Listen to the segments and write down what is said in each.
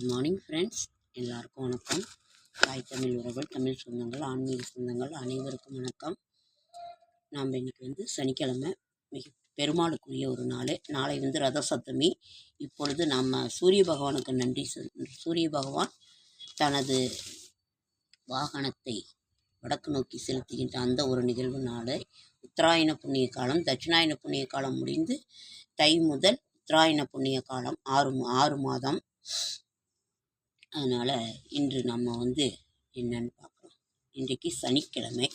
Good morning friends எல்லாருக்கும் வணக்கம். தாய் தமிழ் உறவுகள் தமிழ் சொந்தங்கள் ஆன்மீக சொந்தங்கள் அனைவருக்கும் வணக்கம். நாம் இன்னைக்கு வந்து சனிக்கிழமை. மிக பெருமாளுக்குரிய ஒரு நாள். நாளை வந்து ரத சப்தமி இப்பொழுது நம்ம சூரிய பகவானுக்கு நன்றி சொல் சூரிய பகவான் தனது வாகனத்தை வடக்கு நோக்கி செலுத்துகின்ற அந்த ஒரு நிகழ்வு நாள். உத்தராயண புண்ணிய காலம் தட்சிணாயன புண்ணிய காலம் முடிந்து தை முதல் உத்தராயண புண்ணிய காலம் ஆறு ஆறு மாதம். அதனால் இன்று நம்ம வந்து என்னன்னு பார்க்குறோம். இன்றைக்கு சனிக்கிழமை.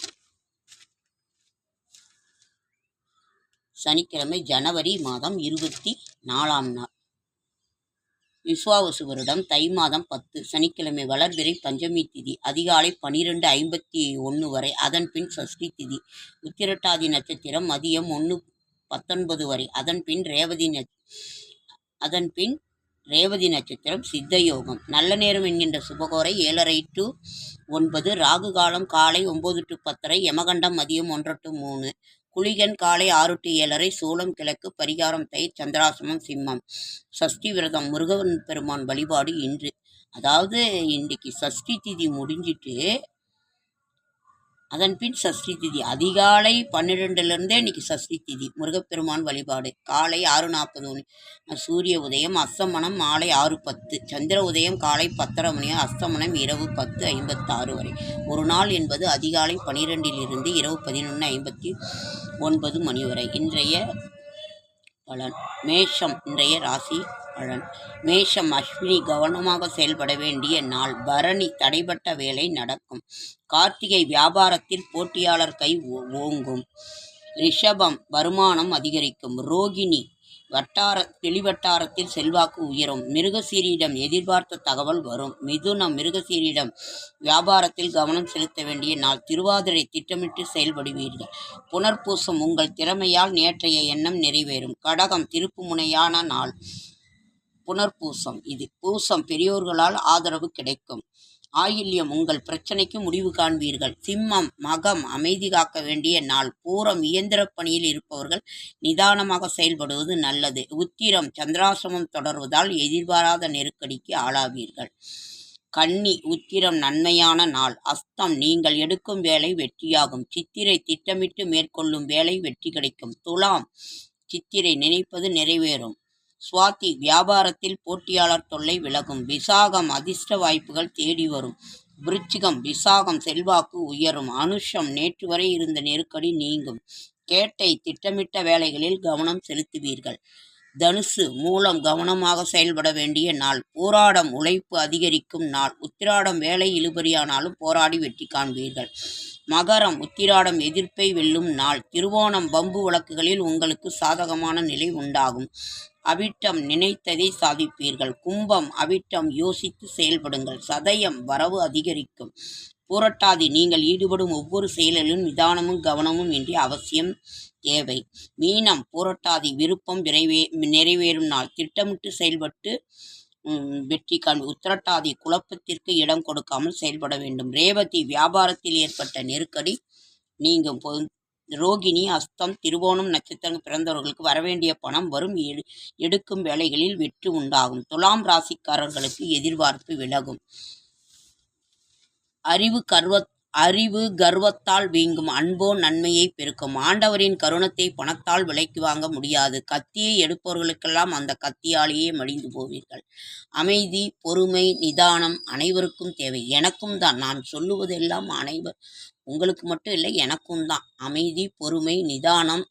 சனிக்கிழமை ஜனவரி மாதம் இருபத்தி நாலாம் நாள். விஸ்வாவசு வருடம் தை மாதம் பத்து. சனிக்கிழமை வளர்பிறை பஞ்சமி திதி. அதிகாலை பனிரெண்டு ஐம்பத்தி ஒன்று வரை. அதன் பின் சஷ்டி திதி. உத்திரட்டாதி நட்சத்திரம் மதியம் ஒன்று பத்தொன்பது வரை. அதன் பின் ரேவதி நட்ச அதன் பின் ரேவதி நட்சத்திரம் சித்த யோகம் நல்ல நேரம் என்கின்ற சுபகோரை ஏழரை டு ஒன்பது ராகு காலம் காலை ஒம்பது டு பத்தரை யமகண்டம் மதியம் ஒன்று டு மூணு குளிகன் காலை ஆறு டு ஏழரை சூளம் கிழக்கு பரிகாரம் தயிர் சந்திராசமம் சிம்மம். சஷ்டி விரதம் முருகன் பெருமான் வழிபாடு இன்று. அதாவது இன்றைக்கு சஷ்டி திதி முடிஞ்சிட்டு அதன்பின் சஷ்டி திதி. அதிகாலை பன்னிரெண்டுலேருந்தே இன்னைக்கு சஷ்டி திதி. முருகப்பெருமான் வழிபாடு. காலை ஆறு நாற்பது மணி. சூரிய உதயம் அஸ்தமனம் மாலை ஆறு பத்து. சந்திர உதயம் காலை பத்தரை மணி. அஸ்தமனம் இரவு பத்து ஐம்பத்தாறு வரை. ஒரு நாள் என்பது அதிகாலை பன்னிரெண்டிலிருந்து இரவு பதினொன்று ஐம்பத்தி ஒன்பது மணி வரை. இன்றைய பலன். மேஷம். இன்றைய ராசி. பலன் மேஷம் அஸ்வினி கவனமாக செயல்பட வேண்டிய நாள். பரணி தடைப்பட்ட வேலை நடக்கும். கார்த்திகை வியாபாரத்தில் போட்டியாளர் கை ஓ- ஓங்கும். ரிஷபம் வருமானம் அதிகரிக்கும். ரோகிணி வட்டார வெளிவட்டாரத்தில் செல்வாக்கு உயரும். மிருகசீரியிடம் எதிர்பார்த்த தகவல் வரும். மிதுனம் மிருகசீரியிடம் வியாபாரத்தில் கவனம் செலுத்த வேண்டிய நாள். திருவாதிரை திட்டமிட்டு செயல்படுவீர்கள். புனர்பூசம் உங்கள் திறமையால் நேற்றைய எண்ணம் நிறைவேறும். கடகம் திருப்புமுனையான நாள். புனர்பூசம். இது பூசம் பெரியோர்களால் ஆதரவு கிடைக்கும். ஆயில்யம் உங்கள் பிரச்சனைக்கு முடிவு காண்பீர்கள். சிம்மம் மகம் அமைதி காக்க வேண்டிய நாள். பூரம் இயந்திரப் பணியில் இருப்பவர்கள் நிதானமாக செயல்படுவது நல்லது. உத்திரம் சந்திராசிரமம் தொடர்வதால் எதிர்பாராத நெருக்கடிக்கு ஆளாவீர்கள். கன்னி உத்திரம் நன்மையான நாள். அஸ்தம் நீங்கள் எடுக்கும் வேலை வெற்றியாகும். சித்திரை திட்டமிட்டு மேற்கொள்ளும் வேலை வெற்றி கிடைக்கும். துலாம் சித்திரை நினைப்பது நிறைவேறும். சுவாதி வியாபாரத்தில் போட்டியாளர் தொல்லை விலகும். விசாகம் அதிர்ஷ்ட வாய்ப்புகள் தேடி வரும். விருச்சிகம் விசாகம் செல்வாக்கு உயரும். அனுஷம் நேற்று வரை இருந்த நெருக்கடி நீங்கும். கேட்டை திட்டமிட்ட வேலைகளில் கவனம் செலுத்துவீர்கள். தனுசு மூலம் கவனமாக செயல்பட வேண்டிய நாள். போராடம் உழைப்பு அதிகரிக்கும் நாள். உத்திராடம் வேலை இழுபறியானாலும் போராடி வெற்றி காண்பீர்கள். மகரம் உத்திராடம் எதிர்ப்பை வெல்லும் நாள். திருவோணம் பம்பு வழக்குகளில் உங்களுக்கு சாதகமான நிலை உண்டாகும். அவிட்டம் நினைத்ததை சாதிப்பீர்கள். கும்பம் அவிட்டம் யோசித்து செயல்படுங்கள். சதயம் வரவு அதிகரிக்கும். புரட்டாதி நீங்கள் ஈடுபடும் ஒவ்வொரு செயலிலும் நிதானமும் கவனமும் இன்றி அவசியம் தேவை. மீனம் புரட்டாதி விருப்பம் நிறைவே நிறைவேறும் நாள். திட்டமிட்டு செயல்பட்டு வெற்றி காண் உத்திரட்டாதி குழப்பத்திற்கு இடம் கொடுக்காமல் செயல்பட வேண்டும். ரேவதி வியாபாரத்தில் ஏற்பட்ட நெருக்கடி நீங்கும் பொ- ரோகிணி அஸ்தம் திருவோணம் நட்சத்திரம் பிறந்தவர்களுக்கு வரவேண்டிய பணம் வரும் எடுக்கும் வேலைகளில் வெற்றி உண்டாகும். துலாம் ராசிக்காரர்களுக்கு எதிர்பார்ப்பு விலகும். அறிவு கர்வத் அறிவு கர்வத்தால் வீங்கும் அன்போ நன்மையை பெருக்கும். ஆண்டவரின் கருணத்தை பணத்தால் விலைக்கு வாங்க முடியாது. கத்தியை எடுப்பவர்களுக்கெல்லாம் அந்த கத்தியாலேயே மடிந்து போவீர்கள். அமைதி பொறுமை நிதானம் அனைவருக்கும் தேவை. எனக்கும் தான். நான் சொல்லுவதெல்லாம் அனைவர் உங்களுக்கு மட்டும் இல்லை எனக்கும் தான். அமைதி பொறுமை நிதானம்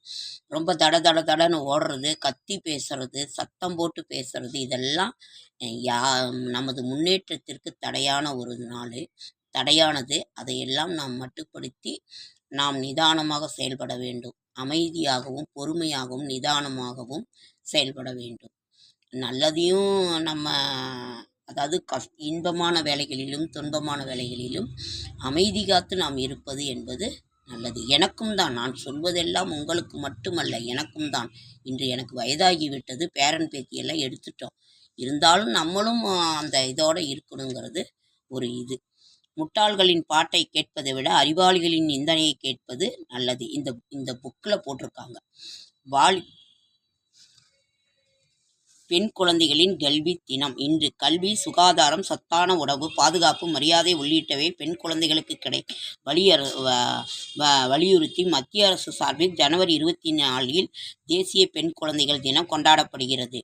ரொம்ப தட தட தடன்னு ஓடுறது கத்தி பேசுறது சத்தம் போட்டு பேசுறது இதெல்லாம் யா நமது முன்னேற்றத்திற்கு தடையான ஒரு நாள். தடையானது. அதையெல்லாம் நாம் மட்டுப்படுத்தி நாம் நிதானமாக செயல்பட வேண்டும். அமைதியாகவும் பொறுமையாகவும் நிதானமாகவும் செயல்பட வேண்டும். நல்லதையும் நம்ம அதாவது கஷ் இன்பமான வேலைகளிலும் துன்பமான வேலைகளிலும் அமைதி காத்து நாம் இருப்பது என்பது நல்லது. எனக்கும் தான் நான் சொல்வதெல்லாம் உங்களுக்கு மட்டுமல்ல எனக்கும் தான். இன்று எனக்கு வயதாகிவிட்டது பேரன் பேத்தியெல்லாம் எடுத்துட்டோம். இருந்தாலும் நம்மளும் அந்த இதோடு இருக்கணுங்கிறது ஒரு இது. முட்டாள்களின் பாட்டை கேட்பதை விட அறிவாளிகளின் நிந்தனையை கேட்பது நல்லது. இந்த இந்த புக்கில் போட்டிருக்காங்க. வாலி பெண் குழந்தைகளின் கல்வி தினம். இன்று கல்வி சுகாதாரம் சத்தான உணவு பாதுகாப்பு மரியாதை உள்ளிட்டவை பெண் குழந்தைகளுக்கு கிடை வலியற வ- வ- வலியுறுத்தி மத்திய அரசு சார்பில் ஜனவரி இருபத்தி நாலில் தேசிய பெண் குழந்தைகள் தினம் கொண்டாடப்படுகிறது.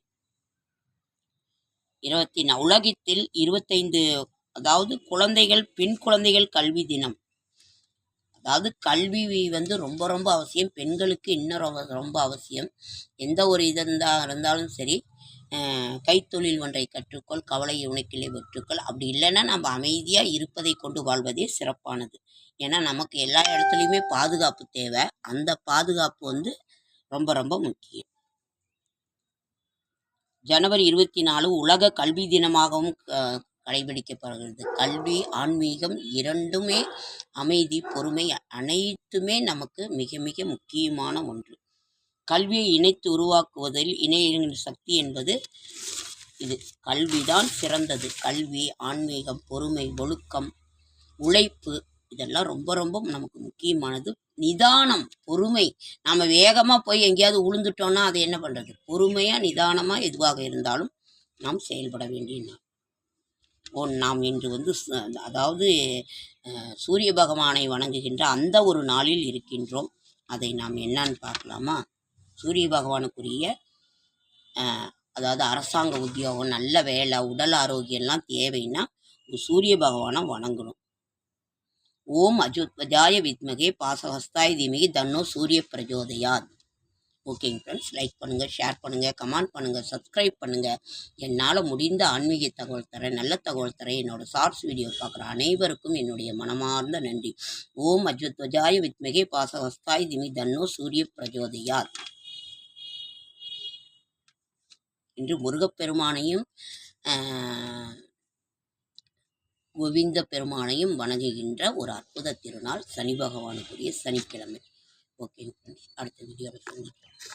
இருபத்தி உலகத்தில் இருபத்தைந்து அதாவது குழந்தைகள் பெண் குழந்தைகள் கல்வி தினம். அதாவது கல்வி வந்து ரொம்ப ரொம்ப அவசியம். பெண்களுக்கு இன்னும் ரொம்ப ரொம்ப அவசியம். எந்த ஒரு இது இருந்தால் இருந்தாலும் சரி கைத்தொழில் ஒன்றை கற்றுக்கொள் கவலையை உனக்கிலே வெற்றுக்கள் அப்படி இல்லைன்னா நம்ம அமைதியாக இருப்பதை கொண்டு வாழ்வதே சிறப்பானது. ஏன்னா நமக்கு எல்லா இடத்துலையுமே பாதுகாப்பு தேவை. அந்த பாதுகாப்பு வந்து ரொம்ப ரொம்ப முக்கியம். ஜனவரி இருபத்தி நாலு உலக கல்வி தினமாகவும் க- கடைபிடிக்கப்படுகிறது. கல்வி ஆன்மீகம் இரண்டுமே அமைதி பொறுமை அனைத்துமே நமக்கு மிக மிக முக்கியமான ஒன்று. கல்வியை இணைத்து உருவாக்குவதில் இணையங்களின் சக்தி என்பது இது. கல்விதான் சிறந்தது. கல்வி ஆன்மீகம் பொறுமை ஒழுக்கம் உழைப்பு இதெல்லாம் ரொம்ப ரொம்ப நமக்கு முக்கியமானது. நிதானம் பொறுமை. நாம் வேகமாக போய் எங்கேயாவது உளுந்துட்டோம்னா அது என்ன பண்ணுறது பொறுமையாக நிதானமாக எதுவாக இருந்தாலும் நாம் செயல்பட வேண்டிய ஓ நாம் இன்று வந்து அதாவது சூரிய பகவானை வணங்குகின்ற அந்த ஒரு நாளில் இருக்கின்றோம். அதை நாம் என்னன்னு பார்க்கலாமா? சூரிய பகவானுக்குரிய அதாவது அரசாங்க உத்தியோகம் நல்ல வேலை உடல் ஆரோக்கியம்லாம் தேவைன்னா சூரிய பகவானை வணங்கணும். ஓம் அஜோத்வஜாய வித்மகே பாசஹஸ்தாய் தீமகி தன்னோ சூரிய பிரஜோதயாத். ஓகேங்க ஃப்ரெண்ட்ஸ் லைக் பண்ணுங்கள் ஷேர் பண்ணுங்கள் கமெண்ட் பண்ணுங்கள் சப்ஸ்கிரைப் பண்ணுங்கள் என்னால் முடிந்த ஆன்மீக தகவல் தரேன் நல்ல தகவல் தரேன். என்னோட ஷார்ட்ஸ் வீடியோ பார்க்குற அனைவருக்கும் என்னுடைய மனமார்ந்த நன்றி. ஓம் அஜுத்வஜாய வித்மகே பாசஹஸ்தாய் திமி தன்னோ சூரிய பிரஜோதயார் இன்று முருகப்பெருமானையும் கோவிந்த பெருமானையும் வணங்குகின்ற ஒரு அற்புத திருநாள் சனி பகவானுக்குரிய சனிக்கிழமை. ஓகே அடுத்த வீடியோவில் சந்திக்கலாம்